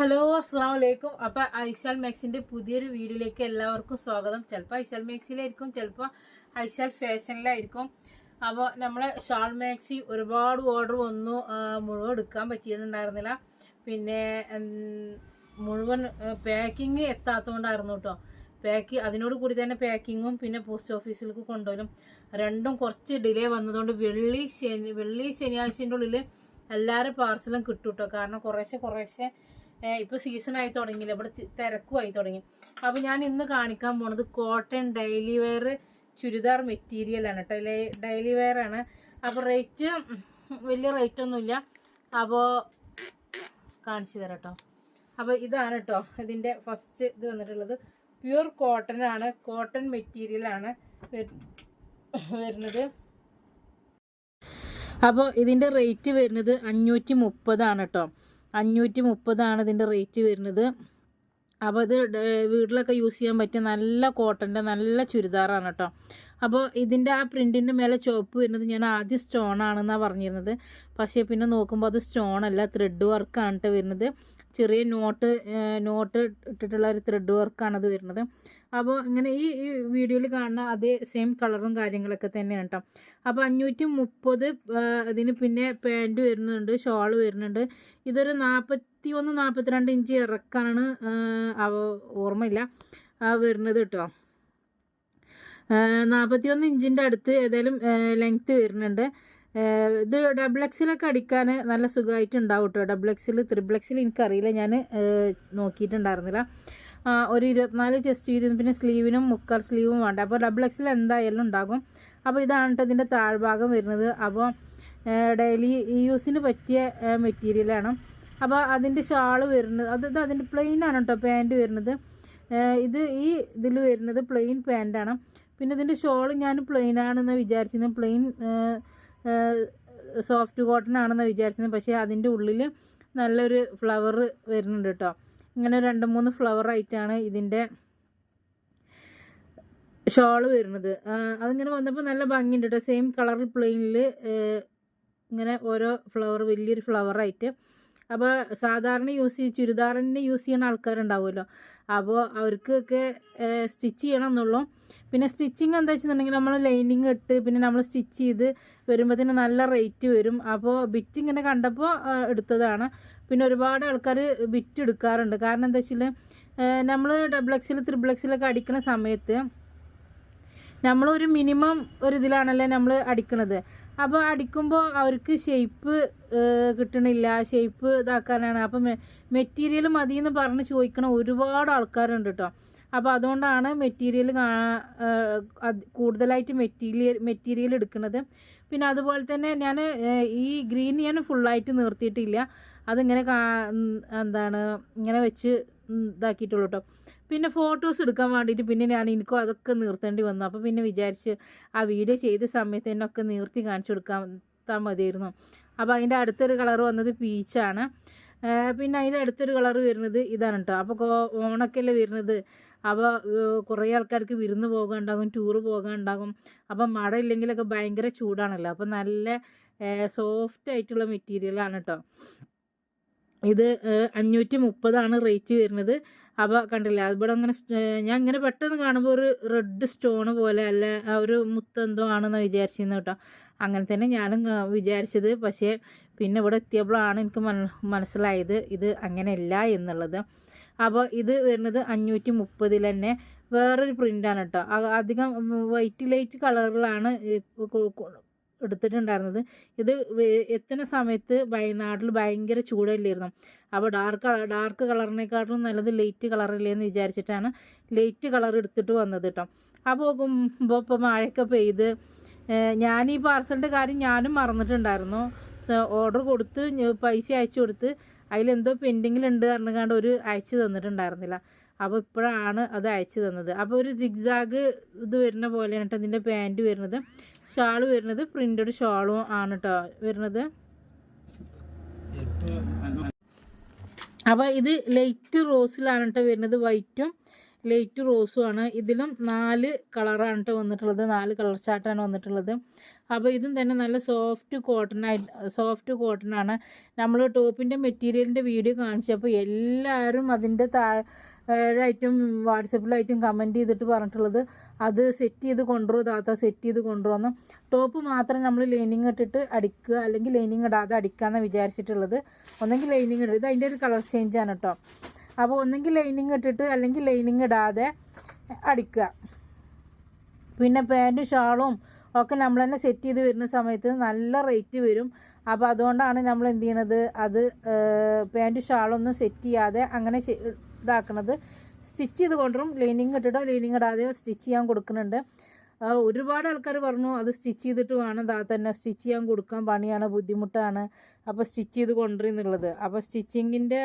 Hello അസ്സാം വലൈക്കും അപ്പോൾ ഐശാൽ മാക്സിന്റെ പുതിയൊരു വീഡിയോയിലേക്ക് എല്ലാവർക്കും സ്വാഗതം. ചിലപ്പോൾ ഐശാൽ മാക്സിലായിരിക്കും ചിലപ്പോൾ ഐശാൽ ഫാഷനിലായിരിക്കും. അപ്പോൾ നമ്മൾ ഷാൾ മാക്സി ഒരുപാട് ഓർഡർ വന്നു. മുഴുവൻ എടുക്കാൻ പറ്റിയിട്ടുണ്ടായിരുന്നില്ല. പിന്നെ മുഴുവൻ പാക്കിങ് എത്താത്തതുകൊണ്ടായിരുന്നു കേട്ടോ പാക്ക് അതിനോട് കൂടി തന്നെ പാക്കിങ്ങും പിന്നെ പോസ്റ്റ് ഓഫീസിലേക്ക് കൊണ്ടുപോലും രണ്ടും കുറച്ച് ഡിലേ വന്നതുകൊണ്ട് വെള്ളി ശനി വെള്ളി ശനിയാഴ്ചന്റെ ഉള്ളിൽ എല്ലാവരും പാർസലും കിട്ടും കേട്ടോ കാരണം കുറേശ്ശെ കുറേശ്ശെ ഇപ്പൊ സീസൺ ആയി തുടങ്ങിയില്ല ഇവിടെ തിരക്കും ആയി തുടങ്ങി. അപ്പൊ ഞാൻ ഇന്ന് കാണിക്കാൻ പോണത് cotton daily wear churidar material ആണ് കേട്ടോ ഡെയിലി വെയർ ആണ്. അപ്പൊ റേറ്റ് വലിയ റേറ്റ് ഒന്നുമില്ല അപ്പോൾ കാണിച്ചു തരാം കേട്ടോ അപ്പോൾ ഇതാണ് കേട്ടോ ഇതിന്റെ ഫസ്റ്റ് ഇത് വന്നിട്ടുള്ളത്. പ്യുർ കോട്ടൺ ആണ് കോട്ടൺ മെറ്റീരിയൽ ആണ് വരുന്നത്. അപ്പോൾ ഇതിന്റെ റേറ്റ് വരുന്നത് അഞ്ഞൂറ്റി മുപ്പതാണ് കേട്ടോ അഞ്ഞൂറ്റി മുപ്പതാണ് ഇതിന്റെ റേറ്റ് വരുന്നത്. അപ്പോൾ ഇത് വീട്ടിലൊക്കെ യൂസ് ചെയ്യാൻ പറ്റിയ നല്ല കോട്ടന്റെ നല്ല ചുരിദാറാണ് കേട്ടോ. അപ്പോൾ ഇതിന്റെ ആ പ്രിന്റിന്റെ മേലെ ചുവപ്പ് വരുന്നത് ഞാൻ ആദ്യം സ്റ്റോൺ ആണെന്നാണ് പറഞ്ഞിരുന്നത്. പക്ഷേ പിന്നെ നോക്കുമ്പോൾ അത് സ്റ്റോൺ അല്ല ത്രെഡ് വർക്കാണ് കേട്ടോ വരുന്നത്. ചെറിയ നോട്ട് നോട്ട് ഇട്ടിട്ടുള്ള ഒരു ത്രെഡ് വർക്കാണത് വരുന്നത്. അപ്പോൾ ഇങ്ങനെ ഈ വീഡിയോയിൽ കാണുന്ന അതേ സെയിം കളറും കാര്യങ്ങളൊക്കെ തന്നെയാണ് കേട്ടോ അപ്പോൾ അഞ്ഞൂറ്റി മുപ്പത് ഇതിന് പിന്നെ പാന്റ് വരുന്നുണ്ട് ഷോൾ വരുന്നുണ്ട്. ഇതൊരു നാൽപ്പത്തി ഒന്ന് നാൽപ്പത്തിരണ്ട് ഇഞ്ച് ഇറക്കാണ് അവ ഓർമ്മയില്ല വരുന്നത് കേട്ടോ നാൽപ്പത്തി ഒന്ന് ഇഞ്ചിന്റെ അടുത്ത് ഏതായാലും ലെങ്ത്ത് വരുന്നുണ്ട്. ഇത് ഡബിൾ എക്സിലൊക്കെ അടിക്കാൻ നല്ല സുഖമായിട്ടുണ്ടാവും കേട്ടോ ഡബിൾ എക്സിൽ ത്രിബിൾ എക്സിൽ എനിക്കറിയില്ല ഞാൻ നോക്കിയിട്ടുണ്ടായിരുന്നില്ല. ഒരു ഇരുപത്തിനാല് ചെസ്റ്റ് വീതി പിന്നെ സ്ലീവിനും മുക്കർ സ്ലീവും വേണ്ട. അപ്പോൾ ഡബിൾ എക്സിൽ എന്തായാലും ഉണ്ടാകും. അപ്പോൾ ഇതാണ് കേട്ടോ ഇതിന്റെ താഴ്ഭാഗം വരുന്നത്. അപ്പോൾ ഡെയിലി യൂസിന് പറ്റിയ മെറ്റീരിയലാണ് അപ്പോൾ അതിന്റെ ഷാൾ വരുന്നത് അത് ഇത് അതിന്റെ പ്ലെയിൻ ആണ് കേട്ടോ പാന്റ് വരുന്നത്. ഇത് ഈ ഇതിൽ വരുന്നത് പ്ലെയിൻ പാന്റാണ് പിന്നെ ഇതിന്റെ ഷോൾ ഞാൻ പ്ലെയിൻ ആണെന്ന് വിചാരിച്ചിരുന്നത് പ്ലെയിൻ സോഫ്റ്റ് കോട്ടൺ ആണെന്ന് വിചാരിച്ചിരുന്നത് പക്ഷേ അതിന്റെ ഉള്ളിൽ നല്ലൊരു ഫ്ലവർ വരുന്നുണ്ട് കേട്ടോ ഇങ്ങനെ രണ്ട് മൂന്ന് ഫ്ലവർ ആയിട്ടാണ് ഇതിന്റെ ഷോൾ വരുന്നത്. അതിങ്ങനെ വന്നപ്പോൾ നല്ല ഭംഗിയുണ്ട് കേട്ടോ സെയിം കളറിൽ പ്ലെയിനിൽ ഇങ്ങനെ ഓരോ ഫ്ലവർ വലിയൊരു ഫ്ലവറായിട്ട് അപ്പോൾ സാധാരണ യൂസ് ചെയ്ത് ചുരിദാറിന് യൂസ് ചെയ്യുന്ന ആൾക്കാരുണ്ടാവുമല്ലോ. അപ്പോൾ അവർക്കൊക്കെ സ്റ്റിച്ച് ചെയ്യണം എന്നുള്ളൂ. പിന്നെ സ്റ്റിച്ചിങ് എന്താ വെച്ചിട്ടുണ്ടെങ്കിൽ നമ്മൾ ലൈനിങ് ഇട്ട് പിന്നെ നമ്മൾ സ്റ്റിച്ച് ചെയ്ത് വരുമ്പോഴത്തേന് നല്ല റേറ്റ് വരും. അപ്പോൾ ബിറ്റ് ഇങ്ങനെ കണ്ടപ്പോൾ എടുത്തതാണ്. പിന്നെ ഒരുപാട് ആൾക്കാർ ബിറ്റ് എടുക്കാറുണ്ട് കാരണം എന്താ വെച്ചാൽ നമ്മൾ ഡബിൾ എക്സിൽ ത്രിബിൾ എക്സിലൊക്കെ അടിക്കുന്ന സമയത്ത് നമ്മളൊരു മിനിമം ഒരു ഇതിലാണല്ലേ നമ്മൾ അടിക്കണത്. അപ്പോൾ അടിക്കുമ്പോൾ അവർക്ക് ഷേപ്പ് കിട്ടണില്ല. ഷേപ്പ് ഇതാക്കാനാണ്. അപ്പം മെറ്റീരിയൽ മതി എന്ന് പറഞ്ഞ് ചോദിക്കണ ഒരുപാട് ആൾക്കാരുണ്ട് കേട്ടോ അപ്പോൾ അതുകൊണ്ടാണ് മെറ്റീരിയൽ കൂടുതലായിട്ട് മെറ്റീരിയൽ മെറ്റീരിയൽ എടുക്കുന്നത് പിന്നെ അതുപോലെ തന്നെ ഞാൻ ഈ ഗ്രീൻ ഞാൻ ഫുള്ളായിട്ട് നിർത്തിയിട്ടില്ല. അതിങ്ങനെ എന്താണ് ഇങ്ങനെ വെച്ച് ഇതാക്കിയിട്ടുള്ളൂ കേട്ടോ പിന്നെ ഫോട്ടോസ് എടുക്കാൻ വേണ്ടിയിട്ട് പിന്നെ ഞാൻ എനിക്കും അതൊക്കെ നിർത്തേണ്ടി വന്നു. അപ്പോൾ പിന്നെ വിചാരിച്ച് ആ വീഡിയോ ചെയ്ത സമയത്ത് തന്നെ ഒക്കെ നിർത്തി കാണിച്ചു കൊടുക്കാൻ മതിയായിരുന്നു. അപ്പോൾ അതിന്റെ അടുത്തൊരു കളർ വന്നത് പീച്ചാണ് പിന്നെ അതിന്റെ അടുത്തൊരു കളർ വരുന്നത് ഇതാണ് കേട്ടോ അപ്പോൾ ഓണക്കല്ലേ വരുന്നത്. അപ്പോൾ കുറേ ആൾക്കാർക്ക് വിരുന്ന് പോകാനുണ്ടാകും ടൂറ് പോകാനുണ്ടാകും. അപ്പം മഴ ഇല്ലെങ്കിലൊക്കെ ഭയങ്കര ചൂടാണല്ലോ. അപ്പം നല്ല സോഫ്റ്റ് ആയിട്ടുള്ള മെറ്റീരിയലാണ് കേട്ടോ ഇത് അഞ്ഞൂറ്റി മുപ്പതാണ് റേറ്റ് വരുന്നത്. അപ്പോൾ കണ്ടില്ല ഇവിടെ അങ്ങനെ ഞാൻ ഇങ്ങനെ പെട്ടെന്ന് കാണുമ്പോൾ ഒരു റെഡ് സ്റ്റോണ് പോലെ അല്ല ഒരു മുത്തെന്തോ ആണെന്ന് വിചാരിച്ചിരുന്നു കേട്ടോ. അങ്ങനെ തന്നെ ഞാനും വിചാരിച്ചത്. പക്ഷേ പിന്നെ ഇവിടെ എത്തിയപ്പോഴാണ് എനിക്ക് മന മനസ്സിലായത് ഇത് അങ്ങനെയല്ല എന്നുള്ളത്. അപ്പോൾ ഇത് വരുന്നത് അഞ്ഞൂറ്റി മുപ്പതിൽ തന്നെ വേറൊരു പ്രിന്റാണ് കേട്ടോ. അധികം വൈറ്റ് ലൈറ്റ് കളറിലാണ് എടുത്തിട്ടുണ്ടായിരുന്നത്. ഇത് എത്തുന്ന സമയത്ത് വയനാട്ടിൽ ഭയങ്കര ചൂടല്ലായിരുന്നു അപ്പോൾ ഡാർക്ക് ഡാർക്ക് കളറിനെക്കാട്ടും നല്ലത് ലൈറ്റ് കളറില്ലേ എന്ന് വിചാരിച്ചിട്ടാണ് ലൈറ്റ് കളർ എടുത്തിട്ട് വന്നത് കേട്ടോ അപ്പോൾ ഇപ്പോൾ മഴയൊക്കെ പെയ്ത് ഞാൻ ഈ പാർസലിന്റെ കാര്യം ഞാനും മറന്നിട്ടുണ്ടായിരുന്നു. ഓർഡർ കൊടുത്ത് പൈസ അയച്ചു കൊടുത്ത് അതിലെന്തോ പെൻഡിങ്ങിലുണ്ട് പറഞ്ഞുകൊണ്ട് ഒരു അയച്ചു തന്നിട്ടുണ്ടായിരുന്നില്ല. അപ്പോൾ ഇപ്പോഴാണ് അത് അയച്ചു തന്നത്. അപ്പോൾ ഒരു സിഗ്സാഗ് ഇത് വരുന്ന പോലെയാണ് കേട്ടോ ഇതിന്റെ പാന്റ് വരുന്നത്. ഷാൾ വരുന്നത് പ്രിന്റഡ് ഷാളും ആണ് കേട്ടോ വരുന്നത്. അപ്പോൾ ഇത് ലൈറ്റ് റോസിലാണ് കേട്ടോ വരുന്നത് വൈറ്റും ലൈറ്റ് റോസും ആണ്. ഇതിലും നാല് കളറാണ് കേട്ടോ വന്നിട്ടുള്ളത്. നാല് കളർ ചാർട്ടാണ് വന്നിട്ടുള്ളത്. അപ്പോൾ ഇതും തന്നെ നല്ല സോഫ്റ്റ് കോട്ടൺ ആയിട്ട് സോഫ്റ്റ് കോട്ടൺ ആണ്. നമ്മൾ ടോപ്പിന്റെ മെറ്റീരിയലിന്റെ വീഡിയോ കാണിച്ചപ്പോൾ എല്ലാവരും അതിന്റെ താഴായിട്ടും വാട്സപ്പിലായിട്ടും കമന്റ് ചെയ്തിട്ട് പറഞ്ഞിട്ടുള്ളത്. അത് സെറ്റ് ചെയ്ത് കൊണ്ടുവരുമോ താത്ത സെറ്റ് ചെയ്ത് കൊണ്ടുവന്ന്. ടോപ്പ് മാത്രം നമ്മൾ ലൈനിങ് ഇട്ടിട്ട് അടിക്കുക അല്ലെങ്കിൽ ലൈനിങ് ഇടാതെ അടിക്കാമെന്ന് വിചാരിച്ചിട്ടുള്ളത്. ഒന്നെങ്കിൽ ലൈനിങ് ഇടുക ഇത് അതിന്റെ ഒരു കളർ ചേഞ്ച് ആണ് കേട്ടോ അപ്പോൾ ഒന്നെങ്കിൽ ലൈനിങ് ഇട്ടിട്ട് അല്ലെങ്കിൽ ലൈനിങ് ഇടാതെ അടിക്കുക. പിന്നെ പാന്റും ഷാളും ഒക്കെ നമ്മൾ തന്നെ സെറ്റ് ചെയ്ത് വരുന്ന സമയത്ത് നല്ല റേറ്റ് വരും. അപ്പോൾ അതുകൊണ്ടാണ് നമ്മൾ എന്ത് ചെയ്യണത്? അത് പാന്റ് ഷാളൊന്നും സെറ്റ് ചെയ്യാതെ അങ്ങനെ ഇതാക്കണത്. സ്റ്റിച്ച് ചെയ്ത് കൊണ്ടുവരും ലൈനിങ് ഇട്ടിട്ടോ ലൈനിങ് ഇടാതെയോ സ്റ്റിച്ച് ചെയ്യാൻ കൊടുക്കുന്നുണ്ട്. ഒരുപാട് ആൾക്കാർ പറഞ്ഞു അത് സ്റ്റിച്ച് ചെയ്തിട്ട് വേണം താ തന്നെ സ്റ്റിച്ച് ചെയ്യാൻ കൊടുക്കാൻ പണിയാണ് ബുദ്ധിമുട്ടാണ്. അപ്പോൾ സ്റ്റിച്ച് ചെയ്ത് കൊണ്ടുവരുന്നുള്ളത്. അപ്പോൾ സ്റ്റിച്ചിങ്ങിന്റെ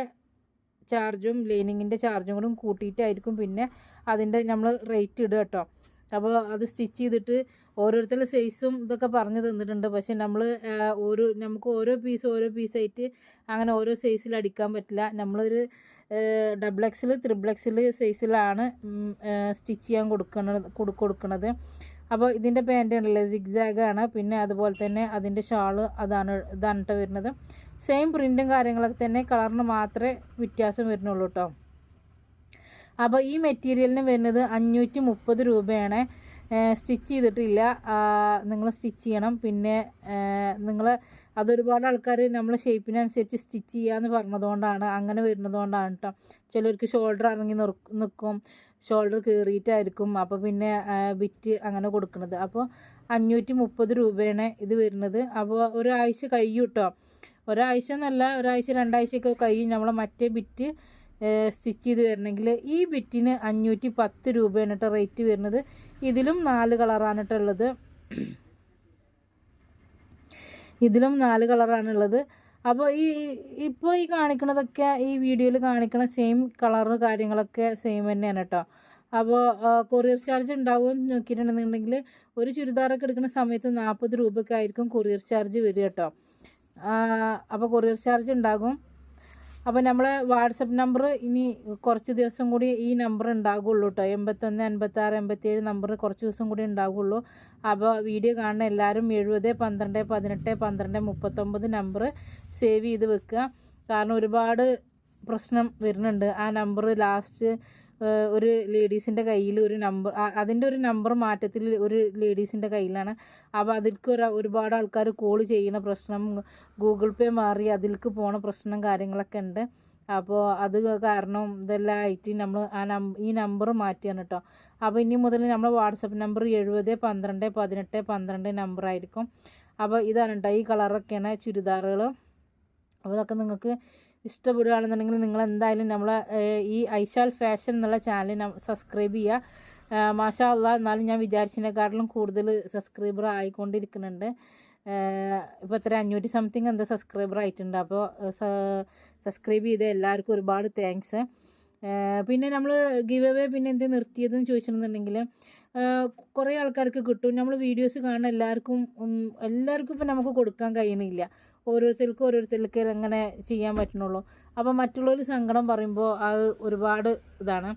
ചാർജും ലൈനിങ്ങിന്റെ ചാർജും കൂടും കൂട്ടിയിട്ടായിരിക്കും പിന്നെ അതിന്റെ നമ്മൾ റേറ്റ് ഇടുക കേട്ടോ. അപ്പോൾ അത് സ്റ്റിച്ച് ചെയ്തിട്ട് ഓരോരുത്തരുടെ സൈസും ഇതൊക്കെ പറഞ്ഞു തന്നിട്ടുണ്ട്. പക്ഷെ നമ്മൾ ഓരോ നമുക്ക് ഓരോ പീസ് ഓരോ പീസായിട്ട് അങ്ങനെ ഓരോ സൈസിൽ അടിക്കാൻ പറ്റില്ല. നമ്മളൊരു ഡബിൾ എക്സിൽ ത്രിബിൾ എക്സിൽ സൈസിലാണ് സ്റ്റിച്ച് ചെയ്യാൻ കൊടുക്കണത് കൊടു- കൊടുക്കണത്. അപ്പോൾ ഇതിന്റെ പാന്റ് ഉണ്ടല്ലോ സിഗ്സാഗാണ് പിന്നെ അതുപോലെ തന്നെ അതിന്റെ ഷാൾ അതാണ് ഇതാണ് കേട്ടോ വരുന്നത്. സെയിം പ്രിന്റും കാര്യങ്ങളൊക്കെ തന്നെ കളറിന് മാത്രമേ വ്യത്യാസം വരുന്നുള്ളൂ കേട്ടോ അപ്പോൾ ഈ മെറ്റീരിയലിന് വരുന്നത് അഞ്ഞൂറ്റി മുപ്പത് രൂപയാണ്. സ്റ്റിച്ച് ചെയ്തിട്ടില്ല. നിങ്ങൾ സ്റ്റിച്ച് ചെയ്യണം. പിന്നെ നിങ്ങൾ അതൊരുപാട് ആൾക്കാർ നമ്മൾ ഷേപ്പിനനുസരിച്ച് സ്റ്റിച്ച് ചെയ്യാന്ന് പറഞ്ഞതുകൊണ്ടാണ് അങ്ങനെ വരുന്നതുകൊണ്ടാണ് കേട്ടോ ചിലർക്ക് ഷോൾഡർ ഇറങ്ങി നിൽക്കും ഷോൾഡർ കയറിയിട്ടായിരിക്കും അപ്പോൾ പിന്നെ ബിറ്റ് അങ്ങനെ കൊടുക്കുന്നത് അപ്പോൾ അഞ്ഞൂറ്റി മുപ്പത് രൂപയാണ് ഇത് വരുന്നത്. അപ്പോൾ ഒരാഴ്ച കഴിയും കേട്ടോ ഒരാഴ്ച എന്നല്ല ഒരാഴ്ച രണ്ടാഴ്ചയൊക്കെ കഴിയും. നമ്മൾ മറ്റേ ബിറ്റ് സ്റ്റിച്ച് ചെയ്ത് വരണമെങ്കിൽ ഈ ബിറ്റിന് അഞ്ഞൂറ്റി പത്ത് രൂപയാണ് കേട്ടോ റേറ്റ് വരുന്നത്. ഇതിലും നാല് കളറാണ് കേട്ടോ ഉള്ളത്. ഇതിലും നാല് കളറാണ് ഉള്ളത്. അപ്പോൾ ഈ ഇപ്പോൾ ഈ കാണിക്കണതൊക്കെ ഈ വീഡിയോയിൽ കാണിക്കണ സെയിം കളറ് കാര്യങ്ങളൊക്കെ സെയിം തന്നെയാണ് കേട്ടോ. അപ്പോൾ കൊറിയർ ചാർജ് ഉണ്ടാവുമെന്ന് നോക്കിയിട്ടുണ്ടെന്നുണ്ടെങ്കിൽ ഒരു ചുരിദാറൊക്കെ എടുക്കുന്ന സമയത്ത് നാൽപ്പത് രൂപയൊക്കെ ആയിരിക്കും കൊറിയർ ചാർജ് വരിക കേട്ടോ. അപ്പോൾ കൊറിയർ ചാർജ് ഉണ്ടാകും. അപ്പോൾ നമ്മളെ വാട്സപ്പ് നമ്പർ ഇനി കുറച്ച് ദിവസം കൂടി ഈ നമ്പർ ഉണ്ടാകുള്ളൂ കേട്ടോ എൺപത്തൊന്ന് എൺപത്താറ് എൺപത്തേഴ് നമ്പർ കുറച്ച് ദിവസം കൂടി ഉണ്ടാകുള്ളൂ. അപ്പോൾ വീഡിയോ കാണുന്ന എല്ലാവരും എഴുപത് പന്ത്രണ്ട് പതിനെട്ട് പന്ത്രണ്ട് മുപ്പത്തൊമ്പത് നമ്പർ സേവ് ചെയ്ത് വെക്കുക. കാരണം ഒരുപാട് പ്രശ്നം വരുന്നുണ്ട്. ആ നമ്പർ ലാസ്റ്റ് ഒരു ലേഡീസിന്റെ കയ്യിൽ ഒരു നമ്പർ അതിന്റെ ഒരു നമ്പർ മാറ്റത്തിൽ ഒരു ലേഡീസിന്റെ കയ്യിലാണ്. അപ്പോൾ അതിൽക്ക് ഒരു ഒരുപാട് ആൾക്കാർ കോൾ ചെയ്യുന്ന പ്രശ്നം ഗൂഗിൾ പേ മാറി അതിൽക്ക് പോണ പ്രശ്നം കാര്യങ്ങളൊക്കെ ഉണ്ട്. അപ്പോൾ അത് കാരണം ഇതെല്ലാം ആയിട്ട് നമ്മൾ ആ നം ഈ നമ്പർ മാറ്റിയാണ് കേട്ടോ അപ്പോൾ ഇനി മുതൽ നമ്മൾ വാട്സപ്പ് നമ്പർ എഴുപത് പന്ത്രണ്ട് പതിനെട്ട് പന്ത്രണ്ട് നമ്പർ ആയിരിക്കും. അപ്പോൾ ഇതാണ് കേട്ടോ ഈ കളറൊക്കെയാണ് ചുരിദാറുകൾ അപ്പോൾ ഇതൊക്കെ നിങ്ങൾക്ക് ഇഷ്ടപ്പെടുകയാണെന്നുണ്ടെങ്കിൽ നിങ്ങൾ എന്തായാലും നമ്മളെ ഈ ഐശാൽ ഫാഷൻ എന്നുള്ള ചാനൽ സബ്സ്ക്രൈബ് ചെയ്യുക. മാഷാ അല്ല എന്നാലും ഞാൻ വിചാരിച്ചതിനെക്കാട്ടിലും കൂടുതൽ സബ്സ്ക്രൈബർ ആയിക്കൊണ്ടിരിക്കുന്നുണ്ട്. ഇപ്പോൾ എത്ര അഞ്ഞൂറ്റി സംതിങ് എന്താ സബ്സ്ക്രൈബർ ആയിട്ടുണ്ട്. അപ്പോൾ സബ്സ്ക്രൈബ് ചെയ്ത എല്ലാവർക്കും ഒരുപാട് താങ്ക്സ് പിന്നെ നമ്മൾ ഗിവ് അവേ പിന്നെ എന്ത് നിർത്തിയതെന്ന് ചോദിച്ചിട്ടുണ്ടെങ്കിൽ കുറേ ആൾക്കാർക്ക് കിട്ടും. നമ്മൾ വീഡിയോസ് കാണുന്ന എല്ലാവർക്കും എല്ലാവർക്കും ഇപ്പം നമുക്ക് കൊടുക്കാൻ കഴിയണില്ല. ഓരോരുത്തർക്കും ഓരോരുത്തർക്ക് അങ്ങനെ ചെയ്യാൻ പറ്റുന്നുള്ളൂ അപ്പോൾ മറ്റുള്ളവർ സങ്കടം പറയുമ്പോൾ അത് ഒരുപാട് ഇതാണ്.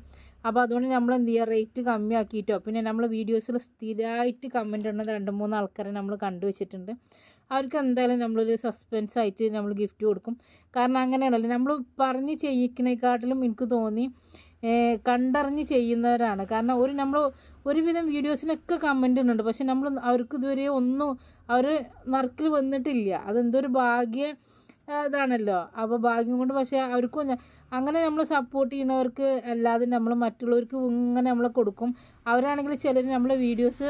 അപ്പോൾ അതുകൊണ്ട് നമ്മൾ എന്ത് ചെയ്യുക റേറ്റ് കമ്മിയാക്കിയിട്ടോ പിന്നെ നമ്മൾ വീഡിയോസിൽ സ്ഥിരമായിട്ട് കമന്റ് ഇടുന്നത് രണ്ട് മൂന്ന് ആൾക്കാരെ നമ്മൾ കണ്ടുവച്ചിട്ടുണ്ട് അവർക്ക് എന്തായാലും നമ്മളൊരു സസ്പെൻസ് ആയിട്ട് നമ്മൾ ഗിഫ്റ്റ് കൊടുക്കും. കാരണം അങ്ങനെയാണല്ലോ നമ്മൾ പറഞ്ഞ് ചെയ്യിക്കണേക്കാട്ടിലും എനിക്ക് തോന്നി കണ്ടറിഞ്ഞ് ചെയ്യുന്നവരാണ്. കാരണം ഒരു നമ്മൾ ഒരുവിധം വീഡിയോസിനൊക്കെ കമന്റ് ഉണ്ട് പക്ഷെ നമ്മൾ അവർക്ക് ഇതുവരെ ഒന്നും അവർ നറുക്കിൽ വന്നിട്ടില്ല. അതെന്തൊരു ഭാഗ്യ ഇതാണല്ലോ. അപ്പോൾ ഭാഗ്യം കൊണ്ട് പക്ഷേ അവർക്കും അങ്ങനെ നമ്മൾ സപ്പോർട്ട് ചെയ്യുന്നവർക്ക് അല്ലാതെ നമ്മൾ മറ്റുള്ളവർക്ക് ഇങ്ങനെ നമ്മൾ കൊടുക്കും. അവരാണെങ്കിൽ ചിലർ നമ്മളെ വീഡിയോസ്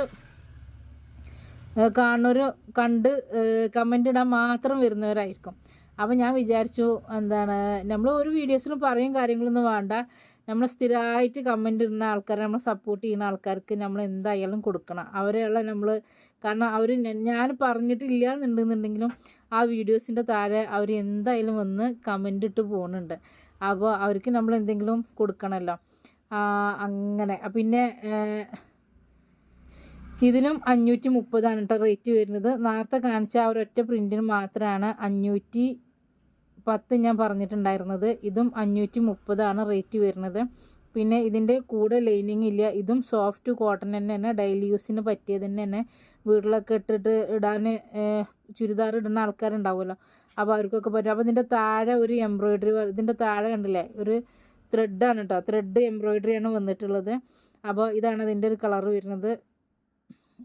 കാണുന്നവർ കണ്ട് കമന്റ് ഇടാൻ മാത്രം വരുന്നവരായിരിക്കും. അപ്പോൾ ഞാൻ വിചാരിച്ചു എന്താണ് നമ്മൾ ഒരു വീഡിയോസിലും പറയും കാര്യങ്ങളൊന്നും വേണ്ട. നമ്മൾ സ്ഥിരമായിട്ട് കമന്റ് ഇടുന്ന ആൾക്കാരെ നമ്മൾ സപ്പോർട്ട് ചെയ്യുന്ന ആൾക്കാർക്ക് നമ്മൾ എന്തായാലും കൊടുക്കണം. അവരെയുള്ള നമ്മൾ കാരണം അവർ ഞാൻ പറഞ്ഞിട്ടില്ല എന്നുണ്ടെന്നുണ്ടെങ്കിലും ആ വീഡിയോസിന്റെ താഴെ അവർ എന്തായാലും വന്ന് കമന്റ് ഇട്ട് പോകുന്നുണ്ട് അപ്പോൾ അവർക്ക് നമ്മൾ എന്തെങ്കിലും കൊടുക്കണമല്ലോ അങ്ങനെ. പിന്നെ ഇതിനും അഞ്ഞൂറ്റി മുപ്പതാണ് കേട്ടോ റേറ്റ് വരുന്നത്. നേരത്തെ കാണിച്ച ആ ഒരൊറ്റ പ്രിന്റിന് മാത്രമാണ് അഞ്ഞൂറ്റി പത്ത് ഞാൻ പറഞ്ഞിട്ടുണ്ടായിരുന്നത്. ഇതും അഞ്ഞൂറ്റി മുപ്പതാണ് റേറ്റ് വരുന്നത്. പിന്നെ ഇതിന്റെ കൂടെ ലൈനിങ് ഇല്ല. ഇതും സോഫ്റ്റ് കോട്ടൺ തന്നെയാണ്. ഡെയിലി യൂസിന് പറ്റിയത് തന്നെയാണ്. വീട്ടിലൊക്കെ ഇട്ടിട്ട് ഇടാൻ ചുരിദാർ ഇടുന്ന ആൾക്കാരുണ്ടാവുമല്ലോ. അപ്പോൾ അവർക്കൊക്കെ പറ്റും. അപ്പോൾ ഇതിന്റെ താഴെ ഒരു എംബ്രോയിഡറി ഇതിന്റെ താഴെ കണ്ടില്ലേ? ഒരു ത്രെഡാണ് കേട്ടോ ത്രെഡ് എംബ്രോയിഡറിയാണ് വന്നിട്ടുള്ളത്. അപ്പോൾ ഇതാണ് ഇതിന്റെ ഒരു കളർ വരുന്നത്.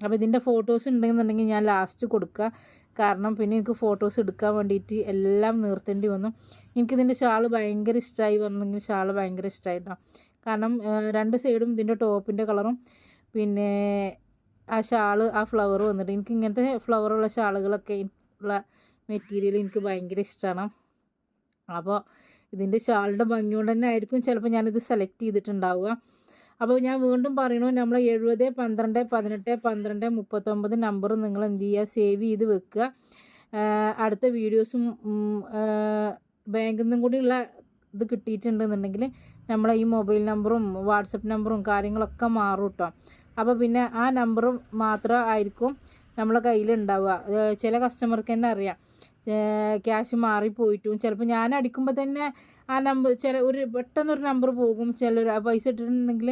അപ്പോൾ ഇതിന്റെ ഫോട്ടോസ് ഉണ്ടെന്നുണ്ടെങ്കിൽ ഞാൻ ലാസ്റ്റ് കൊടുക്കുക. കാരണം പിന്നെ എനിക്ക് ഫോട്ടോസ് എടുക്കാൻ വേണ്ടിയിട്ട് എല്ലാം നിർത്തേണ്ടി വന്നു. എനിക്കിതിന്റെ ഷാൾ ഭയങ്കര ഇഷ്ടമായി വന്നെങ്കിൽ ഷാൾ ഭയങ്കര ഇഷ്ടമായി കാരണം രണ്ട് സൈഡും ഇതിന്റെ ടോപ്പിന്റെ കളറും പിന്നെ ആ ഷാൾ ആ ഫ്ലവർ വന്നിട്ട് എനിക്ക് ഇങ്ങനത്തെ ഫ്ലവറുള്ള ഷാളുകളൊക്കെ ഉള്ള മെറ്റീരിയൽ എനിക്ക് ഭയങ്കര ഇഷ്ടമാണ് അപ്പോൾ ഇതിന്റെ ഷാളിന്റെ ഭംഗി കൊണ്ട് തന്നെ ആയിരിക്കും ചിലപ്പോൾ ഞാനിത് സെലക്ട് ചെയ്തിട്ടുണ്ടാവുക. അപ്പോൾ ഞാൻ വീണ്ടും പറയണു നമ്മൾ എഴുപത് പന്ത്രണ്ട് പതിനെട്ട് പന്ത്രണ്ട് മുപ്പത്തൊമ്പത് നമ്പർ നിങ്ങൾ എന്ത് ചെയ്യുക സേവ് ചെയ്ത് വെക്കുക. അടുത്ത വീഡിയോസും ബാങ്കിൽ നിന്നും കൂടിയുള്ള ഇത് കിട്ടിയിട്ടുണ്ടെന്നുണ്ടെങ്കിൽ നമ്മളെ ഈ മൊബൈൽ നമ്പറും വാട്സപ്പ് നമ്പറും കാര്യങ്ങളൊക്കെ മാറും കേട്ടോ അപ്പോൾ പിന്നെ ആ നമ്പറും മാത്രം ആയിരിക്കും നമ്മളെ കയ്യിലുണ്ടാവുക. ചില കസ്റ്റമർക്ക് തന്നെ അറിയാം. ക്യാഷ് മാറിപ്പോയിട്ടും. ചിലപ്പോൾ ഞാൻ അടിക്കുമ്പോൾ തന്നെ ആ നമ്പർ ചില ഒരു പെട്ടെന്നൊരു നമ്പർ പോകും. ചിലർ ആ പൈസ ഇട്ടിട്ടുണ്ടെങ്കിൽ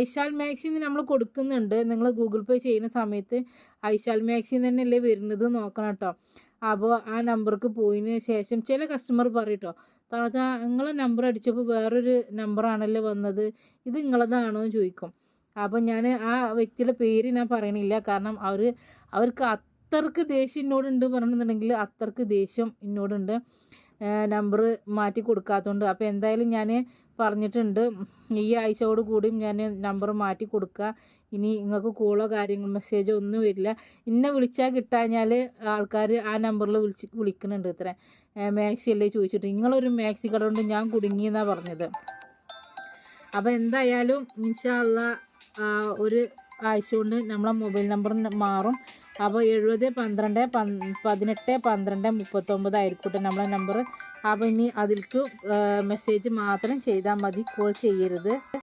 ഐശാൽ മാക്സിന്ന് നമ്മൾ കൊടുക്കുന്നുണ്ട്. നിങ്ങൾ ഗൂഗിൾ പേ ചെയ്യുന്ന സമയത്ത് ഐശാൽ മാക്സിന്ന് തന്നെയല്ലേ വരുന്നത് നോക്കണം കേട്ടോ അപ്പോൾ ആ നമ്പർക്ക് പോയതിന് ശേഷം ചില കസ്റ്റമർ പറയും കേട്ടോ താത്ത നിങ്ങളെ നമ്പർ അടിച്ചപ്പോൾ വേറൊരു നമ്പറാണല്ലോ വന്നത്. ഇത് നിങ്ങളതാണോ എന്ന് ചോദിക്കും. അപ്പോൾ ഞാൻ ആ വ്യക്തിയുടെ പേര് ഞാൻ പറയണില്ല. കാരണം അവർ അവർക്ക് അത്രയ്ക്ക് ദേഷ്യം എന്നോടുണ്ട് പറഞ്ഞിട്ടുണ്ടെങ്കിൽ അത്രയ്ക്ക് ദേഷ്യം എന്നോടുണ്ട് നമ്പർ മാറ്റി കൊടുക്കാത്തതുകൊണ്ട് അപ്പോൾ എന്തായാലും ഞാൻ പറഞ്ഞിട്ടുണ്ട്. ഈ ആഴ്ചയോട് കൂടിയും ഞാൻ നമ്പർ മാറ്റി കൊടുക്കുക ഇനി നിങ്ങൾക്ക് കോളോ കാര്യങ്ങളോ മെസ്സേജോ ഒന്നും വരില്ല. ഇന്നെ വിളിച്ചാൽ കിട്ടാഞ്ഞാൽ ആൾക്കാർ ആ നമ്പറിൽ വിളിച്ച് വിളിക്കുന്നുണ്ട് ഇത്ര. മാക്സി അല്ലേ ചോദിച്ചിട്ട്. നിങ്ങളൊരു മാക്സി കട കൊണ്ട് ഞാൻ കുടുങ്ങിയെന്നാണ് പറഞ്ഞത്. അപ്പോൾ എന്തായാലും ഇൻഷാള്ള ഒരു ആഴ്ച കൊണ്ട് നമ്മളെ മൊബൈൽ നമ്പർ മാറും. അപ്പോൾ എഴുപത് പന്ത്രണ്ട് പന് പതിനെട്ട് പന്ത്രണ്ട് മുപ്പത്തൊമ്പത് ആയിരിക്കട്ടെ നമ്മളെ നമ്പർ അപ്പോൾ ഇനി അതിൽക്ക് മെസ്സേജ് മാത്രം ചെയ്താൽ മതി. കോൾ ചെയ്യരുത്.